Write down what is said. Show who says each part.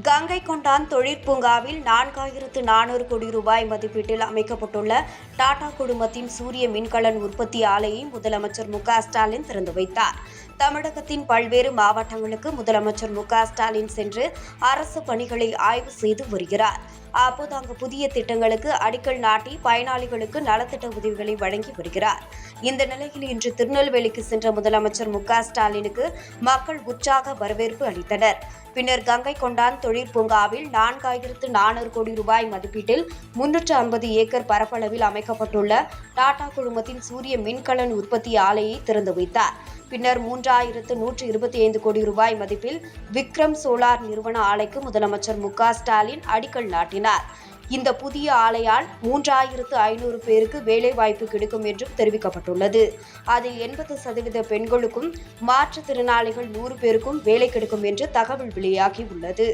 Speaker 1: கங்கை கொண்டான் தொழிற்பூங்காவில் நான்காயிரத்து நானூறு கோடி ரூபாய் மதிப்பீட்டில் அமைக்கப்பட்டுள்ள டாடா குழுமத்தின் சூரிய மின்கலன் உற்பத்தி ஆலையை முதலமைச்சர் மு ஸ்டாலின் திறந்து வைத்தார். தமிழகத்தின் பல்வேறு மாவட்டங்களுக்கு முதலமைச்சர் மு ஸ்டாலின் சென்று அரசு பணிகளை ஆய்வு செய்து வருகிறார். அப்போது அங்கு புதிய திட்டங்களுக்கு அடிக்கல் நாட்டி பயனாளிகளுக்கு நலத்திட்ட உதவிகளை வழங்கி வருகிறார். இந்த நிலையில் இன்று திருநெல்வேலிக்கு சென்ற முதலமைச்சர் மு ஸ்டாலினுக்கு மக்கள் உற்சாக வரவேற்பு அளித்தனர். பின்னர் கங்கை கொண்டான் தொழிற்பூங்காவில் நான்காயிரத்து நானூறு கோடி ரூபாய் மதிப்பீட்டில் முன்னூற்று ஐம்பது ஏக்கர் பரப்பளவில் அமைக்கப்பட்டுள்ள டாடா குழுமத்தின் சூரிய மின்கலன் உற்பத்தி ஆலையை திறந்து வைத்தார். பின்னர் மூன்றாயிரத்து நூற்று இருபத்தி ஐந்து கோடி ரூபாய் மதிப்பில் விக்ரம் சோலார் நிறுவன ஆலைக்கு முதலமைச்சர் மு க ஸ்டாலின் அடிக்கல் நாட்டினார். இந்த புதிய ஆலையால் மூன்றாயிரத்து ஐநூறு பேருக்கு வேலைவாய்ப்பு கிடைக்கும் என்றும் தெரிவிக்கப்பட்டுள்ளது. அதில் எண்பது சதவீத பெண்களுக்கும் மாற்றுத்திறனாளிகள் நூறு பேருக்கும் வேலை கிடைக்கும் என்று தகவல் வெளியாகியுள்ளது.